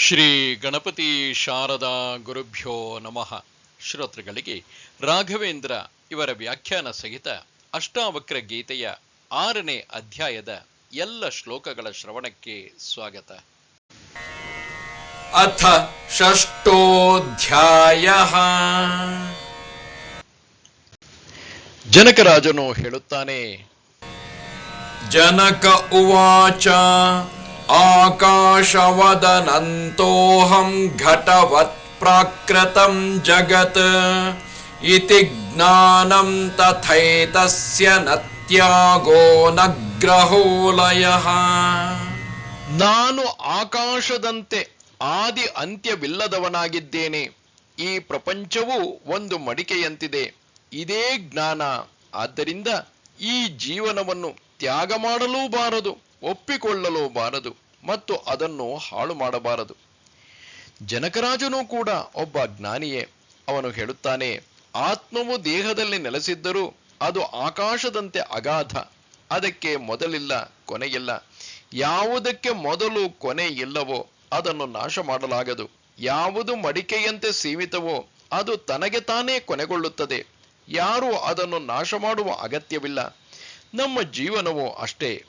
ಶ್ರೀ ಗಣಪತಿ ಶಾರದಾ ಗುರುಭ್ಯೋ ನಮಃ. ಶ್ರೋತೃಗಳಿಗೆ ರಾಘವೇಂದ್ರ ಇವರ ವ್ಯಾಖ್ಯಾನ ಸಹಿತ ಅಷ್ಟಾವಕ್ರ ಗೀತೆಯ ಆರನೇ ಅಧ್ಯಾಯದ ಎಲ್ಲ ಶ್ಲೋಕಗಳ ಶ್ರವಣಕ್ಕೆ ಸ್ವಾಗತ. ಅಥ ಷಷ್ಟೋಧ್ಯಾಯ. ಜನಕರಾಜನು ಹೇಳುತ್ತಾನೆ ಜನಕ ಉವಾಚ ಆಕಾಶವದನಂತೋಹಂ ಘಟವತ್ ಪ್ರಾಕೃತಂ ಜಗತ್ ಇತಿ ಜ್ಞಾನಂ ತಥೈತಸ್ಯ ನತ್ಯಾಗೋ ನ ಗ್ರಹೋಲಯಃ ನಾನು ಆಕಾಶದಂತೆ ಆದಿ ಅಂತ್ಯವಿಲ್ಲದವನಾಗಿದ್ದೇನೆ. ಈ ಪ್ರಪಂಚವು ಒಂದು ಮಡಿಕೆಯಂತಿದೆ. ಇದೇ ಜ್ಞಾನ. ಆದ್ದರಿಂದ ಈ ಜೀವನವನ್ನು ತ್ಯಾಗ ಮಾಡಲೂ ಬಾರದು ಒಪ್ಪಿಕೊಳ್ಳಲೂ ಬಾರದು ಮತ್ತು ಅದನ್ನು ಹಾಳು ಮಾಡಬಾರದು. ಜನಕರಾಜನು ಕೂಡ ಒಬ್ಬ ಜ್ಞಾನಿಯೇ. ಅವನು ಹೇಳುತ್ತಾನೆ, ಆತ್ಮವು ದೇಹದಲ್ಲಿ ನೆಲೆಸಿದ್ದರೂ ಅದು ಆಕಾಶದಂತೆ ಅಗಾಧ. ಅದಕ್ಕೆ ಮೊದಲಿಲ್ಲ, ಕೊನೆಯಿಲ್ಲ. ಯಾವುದಕ್ಕೆ ಮೊದಲು ಕೊನೆ ಇಲ್ಲವೋ ಅದನ್ನು ನಾಶ ಮಾಡಲಾಗದು. ಯಾವುದು ಮಡಿಕೆಯಂತೆ ಸೀಮಿತವೋ ಅದು ತನಗೆ ತಾನೇ ಕೊನೆಗೊಳ್ಳುತ್ತದೆ. ಯಾರೂ ಅದನ್ನು ನಾಶ ಮಾಡುವ ಅಗತ್ಯವಿಲ್ಲ. ನಮ್ಮ ಜೀವನವೂ ಅಷ್ಟೇ.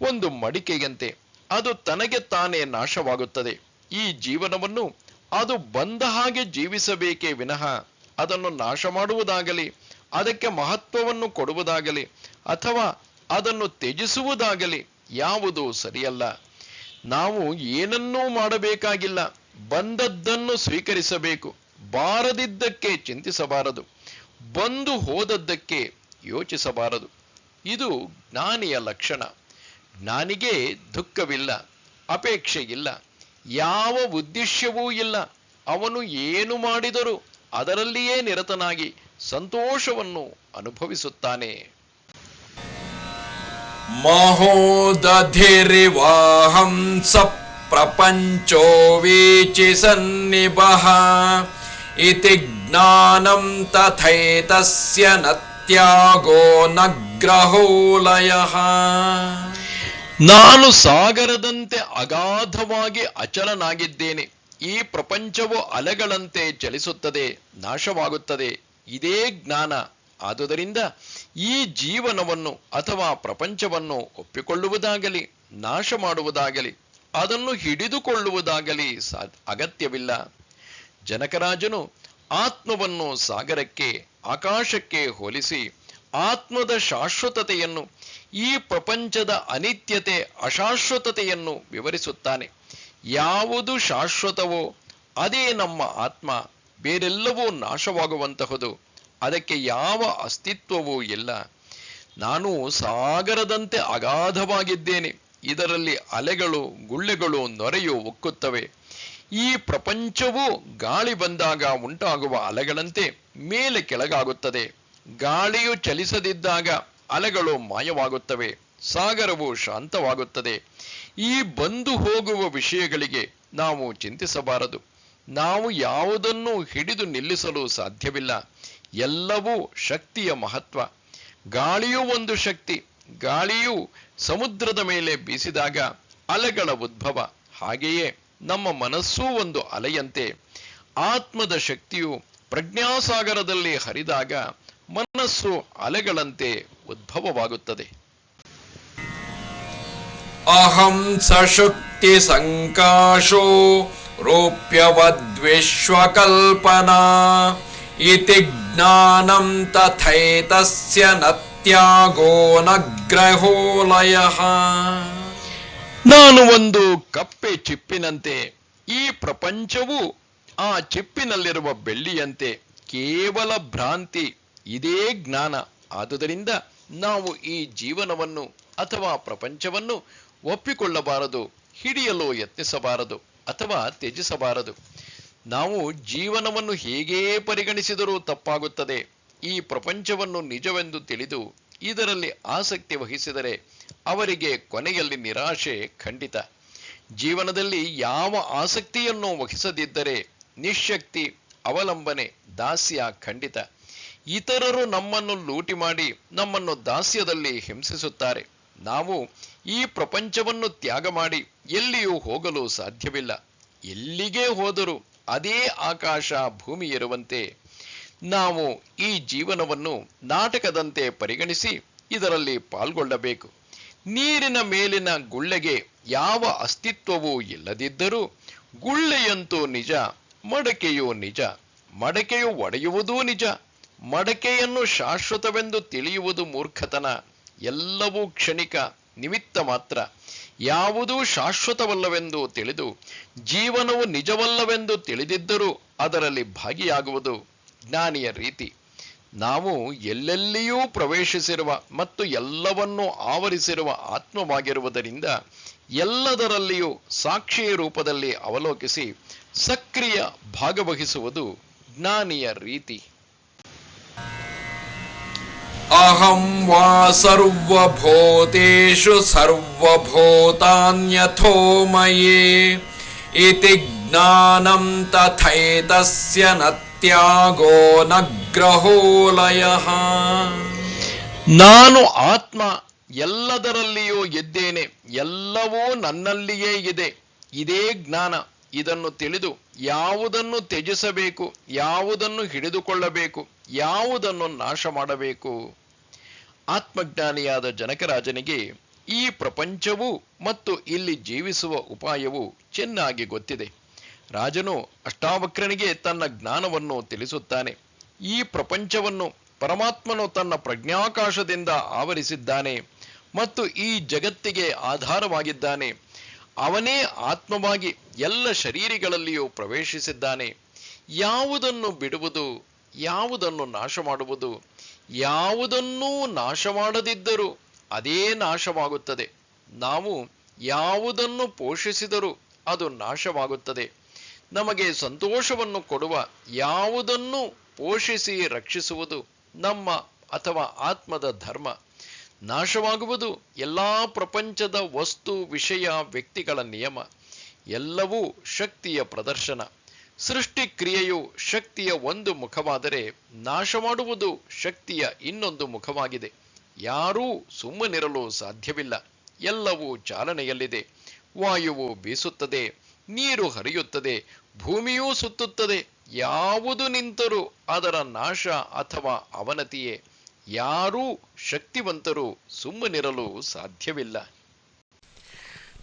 ಒಂದು ಮಡಿಕೆಯಂತೆ. ಅದು ತನಗೆ ತಾನೇ ನಾಶವಾಗುತ್ತದೆ. ಈ ಜೀವನವನ್ನು ಅದು ಬಂದ ಹಾಗೆ ಜೀವಿಸಬೇಕೇ ವಿನಃ. ಅದನ್ನು ನಾಶ ಮಾಡುವುದಾಗಲಿ, ಅದಕ್ಕೆ ಮಹತ್ವವನ್ನು ಕೊಡುವುದಾಗಲಿ, ಅಥವಾ ಅದನ್ನು ತ್ಯಜಿಸುವುದಾಗಲಿ ಯಾವುದು ಸರಿಯಲ್ಲ. ನಾವು ಏನನ್ನೂ ಮಾಡಬೇಕಾಗಿಲ್ಲ. ಬಂದದ್ದನ್ನು ಸ್ವೀಕರಿಸಬೇಕು. ಬಾರದಿದ್ದಕ್ಕೆ ಚಿಂತಿಸಬಾರದು. ಬಂದು ಹೋದದ್ದಕ್ಕೆ ಯೋಚಿಸಬಾರದು. ಇದು ಜ್ಞಾನಿಯ ಲಕ್ಷಣ. ಜ್ಞಾನಿಗೆ ದುಃಖವಿಲ್ಲ ಅಪೇಕ್ಷೆ ಇಲ್ಲ ಯಾವ ಉದ್ದೇಶವೂ ಇಲ್ಲ. ಅವನು ಏನು ಮಾಡಿದರೂ ಅದರಲ್ಲಿಯೇ ನಿರತನಾಗಿ ಸಂತೋಷವನ್ನು ಅನುಭವಿಸುತ್ತಾನೆ. ಮಹೋದಧಿರಿವಾಹಂ ಸ ಪ್ರಪಂಚೋ ವೀಚಿ ಸನ್ನಿಭಃ ಇತಿ ಜ್ಞಾನಂ ತಥೈತಸ್ಯ ನ ಗ್ರಹೋಲಯಃ ನಾನು ಸಾಗರದಂತೆ ಅಗಾಧವಾಗಿ ಅಚಲನಾಗಿದ್ದೇನೆ. ಈ ಪ್ರಪಂಚವು ಅಲೆಗಳಂತೆ ಚಲಿಸುತ್ತದೆ, ನಾಶವಾಗುತ್ತದೆ. ಇದೇ ಜ್ಞಾನ. ಆದುದರಿಂದ ಈ ಜೀವನವನ್ನು ಅಥವಾ ಪ್ರಪಂಚವನ್ನು ಒಪ್ಪಿಕೊಳ್ಳುವುದಾಗಲಿ ನಾಶ ಮಾಡುವುದಾಗಲಿ ಅದನ್ನು ಹಿಡಿದುಕೊಳ್ಳುವುದಾಗಲಿ ಸಾ ಅಗತ್ಯವಿಲ್ಲ. ಜನಕರಾಜನು ಆತ್ಮವನ್ನು ಸಾಗರಕ್ಕೆ, ಆಕಾಶಕ್ಕೆ ಹೋಲಿಸಿ ಆತ್ಮದ ಶಾಶ್ವತತೆಯನ್ನು, ಈ ಪ್ರಪಂಚದ ಅನಿತ್ಯತೆ ಅಶಾಶ್ವತತೆಯನ್ನು ವಿವರಿಸುತ್ತಾನೆ. ಯಾವುದು ಶಾಶ್ವತವೋ, ಅದೇ ನಮ್ಮ ಆತ್ಮ. ಬೇರೆಲ್ಲವೂ ನಾಶವಾಗುವಂತಹದು. ಅದಕ್ಕೆ ಯಾವ ಅಸ್ತಿತ್ವವೂ ಇಲ್ಲ. ನಾನು ಸಾಗರದಂತೆ ಅಗಾಧವಾಗಿದ್ದೇನೆ. ಇದರಲ್ಲಿ ಅಲೆಗಳು, ಗುಳ್ಳೆಗಳು ನೊರೆಯು ಒಕ್ಕುತ್ತವೆ. ಈ ಪ್ರಪಂಚವು ಗಾಳಿ ಬಂದಾಗ ಉಂಟಾಗುವ ಅಲೆಗಳಂತೆ ಮೇಲೆ ಕೆಳಗಾಗುತ್ತದೆ. ಗಾಳಿಯು ಚಲಿಸದಿದ್ದಾಗ ಅಲೆಗಳು ಮಾಯವಾಗುತ್ತವೆ, ಸಾಗರವು ಶಾಂತವಾಗುತ್ತದೆ. ಈ ಬಂದು ಹೋಗುವ ವಿಷಯಗಳಿಗೆ ನಾವು ಚಿಂತಿಸಬಾರದು. ನಾವು ಯಾವುದನ್ನು ಹಿಡಿದು ನಿಲ್ಲಿಸಲು ಸಾಧ್ಯವಿಲ್ಲ. ಎಲ್ಲವೂ ಶಕ್ತಿಯ ಮಹತ್ವ. ಗಾಳಿಯೂ ಒಂದು ಶಕ್ತಿ. ಗಾಳಿಯು ಸಮುದ್ರದ ಮೇಲೆ ಬೀಸಿದಾಗ ಅಲೆಗಳ ಉದ್ಭವ. ಹಾಗೆಯೇ ನಮ್ಮ ಮನಸ್ಸೂ ಒಂದು ಅಲೆಯಂತೆ. ಆತ್ಮದ ಶಕ್ತಿಯು ಪ್ರಜ್ಞಾಸಾಗರದಲ್ಲಿ ಹರಿದಾಗ ಮನಸ್ಸು ಅಲೆಗಳಂತೆ ಉದ್ಭವವಾಗುತ್ತದೆ. ಅಹಂ ಸಶುಕ್ತಿ ಸಂಕಾಶೋ ರೋಪ್ಯವದ್ವಿಶ್ವಕಲ್ಪನಾ ಇತಿ ಜ್ಞಾನಂ ತಥೈತಸ್ಯ ನತ್ಯಾಗೋ ನಗ್ರಹೋಲಯ. ಗ್ರಹೋಲಯಃ ನಾನು ಒಂದು ಕಪ್ಪೆ ಚಿಪ್ಪಿನಂತೆ ಈ ಪ್ರಪಂಚವು ಆ ಚಿಪ್ಪಿನಲ್ಲಿರುವ ಬೆಳ್ಳಿಯಂತೆ ಕೇವಲ ಭ್ರಾಂತಿ ಇದೇ ಜ್ಞಾನ. ಆದುದರಿಂದ ನಾವು ಈ ಜೀವನವನ್ನು ಅಥವಾ ಪ್ರಪಂಚವನ್ನು ಒಪ್ಪಿಕೊಳ್ಳಬಾರದು, ಹಿಡಿಯಲು ಯತ್ನಿಸಬಾರದು, ಅಥವಾ ತ್ಯಜಿಸಬಾರದು. ನಾವು ಜೀವನವನ್ನು ಹೇಗೇ ಪರಿಗಣಿಸಿದರೂ ತಪ್ಪಾಗುತ್ತದೆ, ಈ ಪ್ರಪಂಚವನ್ನು ನಿಜವೆಂದು ತಿಳಿದು ಇದರಲ್ಲಿ ಆಸಕ್ತಿ ವಹಿಸಿದರೆ ಅವರಿಗೆ ಕೊನೆಯಲ್ಲಿ ನಿರಾಶೆ ಖಂಡಿತ. ಜೀವನದಲ್ಲಿ ಯಾವ ಆಸಕ್ತಿಯನ್ನು ವಹಿಸದಿದ್ದರೆ ನಿಶಕ್ತಿ ಅವಲಂಬನೆ, ದಾಸ್ಯ ಖಂಡಿತ. ಇತರರು ನಮ್ಮನ್ನು ಲೂಟಿ ಮಾಡಿ ನಮ್ಮನ್ನು ದಾಸ್ಯದಲ್ಲಿ ಹಿಂಸಿಸುತ್ತಾರೆ. ನಾವು ಈ ಪ್ರಪಂಚವನ್ನು ತ್ಯಾಗ ಮಾಡಿ ಎಲ್ಲಿಯೂ ಹೋಗಲು ಸಾಧ್ಯವಿಲ್ಲ. ಎಲ್ಲಿಗೆ ಹೋದರೂ ಅದೇ ಆಕಾಶ ಭೂಮಿ ಇರುವಂತೆ ನಾವು ಈ ಜೀವನವನ್ನು ನಾಟಕದಂತೆ ಪರಿಗಣಿಸಿ ಇದರಲ್ಲಿ ಪಾಲ್ಗೊಳ್ಳಬೇಕು. ನೀರಿನ ಮೇಲಿನ ಗುಳ್ಳೆಗೆ ಯಾವ ಅಸ್ತಿತ್ವವೂ ಇಲ್ಲದಿದ್ದರೂ ಗುಳ್ಳೆಯಂತೂ ನಿಜ, ಮಡಕೆಯೂ ನಿಜ, ಮಡಕೆಯು ಒಡೆಯುವುದೂ ನಿಜ ಮಡಕೆಯನ್ನು ಶಾಶ್ವತವೆಂದು ತಿಳಿಯುವುದು ಮೂರ್ಖತನ. ಎಲ್ಲವೂ ಕ್ಷಣಿಕ, ನಿಮಿತ್ತ ಮಾತ್ರ. ಯಾವುದೂ ಶಾಶ್ವತವಲ್ಲವೆಂದು ತಿಳಿದು, ಜೀವನವು ನಿಜವಲ್ಲವೆಂದು ತಿಳಿದಿದ್ದರೂ ಅದರಲ್ಲಿ ಭಾಗಿಯಾಗುವುದು ಜ್ಞಾನಿಯ ರೀತಿ. ನಾವು ಎಲ್ಲೆಲ್ಲಿಯೂ ಪ್ರವೇಶಿಸಿರುವ ಮತ್ತು ಎಲ್ಲವನ್ನೂ ಆವರಿಸಿರುವ ಆತ್ಮವಾಗಿರುವುದರಿಂದ ಎಲ್ಲದರಲ್ಲಿಯೂ ಸಾಕ್ಷಿಯ ರೂಪದಲ್ಲಿ ಅವಲೋಕಿಸಿ ಸಕ್ರಿಯ ಭಾಗವಹಿಸುವುದು ಜ್ಞಾನಿಯ ರೀತಿ. अहं वा सर्वभूतेषु सर्वभूतान्यथो मये इति ज्ञानं तथैतस्य न त्यागो न ग्रहो लयः ನಾನು ಆತ್ಮ ಎಲ್ಲದರಲ್ಲಿಯೂ ಇದ್ದೇನೆ ಎಲ್ಲವೂ ನನ್ನಲ್ಲಿಯೇ ಇದೆ ಇದೇ ಜ್ಞಾನ ಇದನ್ನು ತಿಳಿದು ಯಾವುದನ್ನು ತ್ಯಜಿಸಬೇಕು ಯಾವುದನ್ನು ಹಿಡಿದುಕೊಳ್ಳಬೇಕು ಯಾವುದನ್ನು ನಾಶ ಮಾಡಬೇಕು ಆತ್ಮಜ್ಞಾನಿಯಾದ ಜನಕರಾಜನಿಗೆ ಈ ಪ್ರಪಂಚವು ಮತ್ತು ಇಲ್ಲಿ ಜೀವಿಸುವ ಉಪಾಯವು ಚೆನ್ನಾಗಿ ಗೊತ್ತಿದೆ. ರಾಜನು ಅಷ್ಟಾವಕ್ರನಿಗೆ ತನ್ನ ಜ್ಞಾನವನ್ನು ತಿಳಿಸುತ್ತಾನೆ. ಈ ಪ್ರಪಂಚವನ್ನು ಪರಮಾತ್ಮನು ತನ್ನ ಪ್ರಜ್ಞಾಕಾಶದಿಂದ ಆವರಿಸಿದ್ದಾನೆ ಮತ್ತು ಈ ಜಗತ್ತಿಗೆ ಆಧಾರವಾಗಿದ್ದಾನೆ. ಅವನೇ ಆತ್ಮವಾಗಿ ಎಲ್ಲ ಶರೀರಿಗಳಲ್ಲಿಯೂ ಪ್ರವೇಶಿಸಿದ್ದಾನೆ. ಯಾವುದನ್ನು ಬಿಡುವುದು, ಯಾವುದನ್ನು ನಾಶ ಮಾಡುವುದು ಯಾವುದನ್ನೂ ನಾಶ ಮಾಡದಿದ್ದರೂ ಅದೇ ನಾಶವಾಗುತ್ತದೆ. ನಾವು ಯಾವುದನ್ನು ಪೋಷಿಸಿದರೂ ಅದು ನಾಶವಾಗುತ್ತದೆ. ನಮಗೆ ಸಂತೋಷವನ್ನು ಕೊಡುವ ಯಾವುದನ್ನು ಪೋಷಿಸಿ ರಕ್ಷಿಸುವುದು ನಮ್ಮ ಅಥವಾ ಆತ್ಮದ ಧರ್ಮ. ನಾಶವಾಗುವುದು ಎಲ್ಲ ಪ್ರಪಂಚದ ವಸ್ತು ವಿಷಯ ವ್ಯಕ್ತಿಗಳ ನಿಯಮ. ಎಲ್ಲವೂ ಶಕ್ತಿಯ ಪ್ರದರ್ಶನ. ಸೃಷ್ಟಿ ಕ್ರಿಯೆಯು ಶಕ್ತಿಯ ಒಂದು ಮುಖವಾದರೆ ನಾಶ ಮಾಡುವುದು ಶಕ್ತಿಯ ಇನ್ನೊಂದು ಮುಖವಾಗಿದೆ. ಯಾರೂ ಸುಮ್ಮನಿರಲು ಸಾಧ್ಯವಿಲ್ಲ. ಎಲ್ಲವೂ ಚಾಲನೆಯಲ್ಲಿದೆ. ವಾಯುವು ಬೀಸುತ್ತದೆ, ನೀರು ಹರಿಯುತ್ತದೆ, ಭೂಮಿಯೂ ಸುತ್ತುತ್ತದೆ. ಯಾವುದು ನಿಂತರೂ ಅದರ ನಾಶ ಅಥವಾ ಅವನತಿಯೇ. ಯಾರೂ ಶಕ್ತಿವಂತರು ಸುಮ್ಮನಿರಲು ಸಾಧ್ಯವಿಲ್ಲ.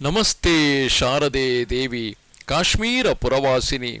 ನಮಸ್ತೆ ಶಾರದೆ ದೇವಿ, ಕಾಶ್ಮೀರ ಪುರವಾಸಿನಿ.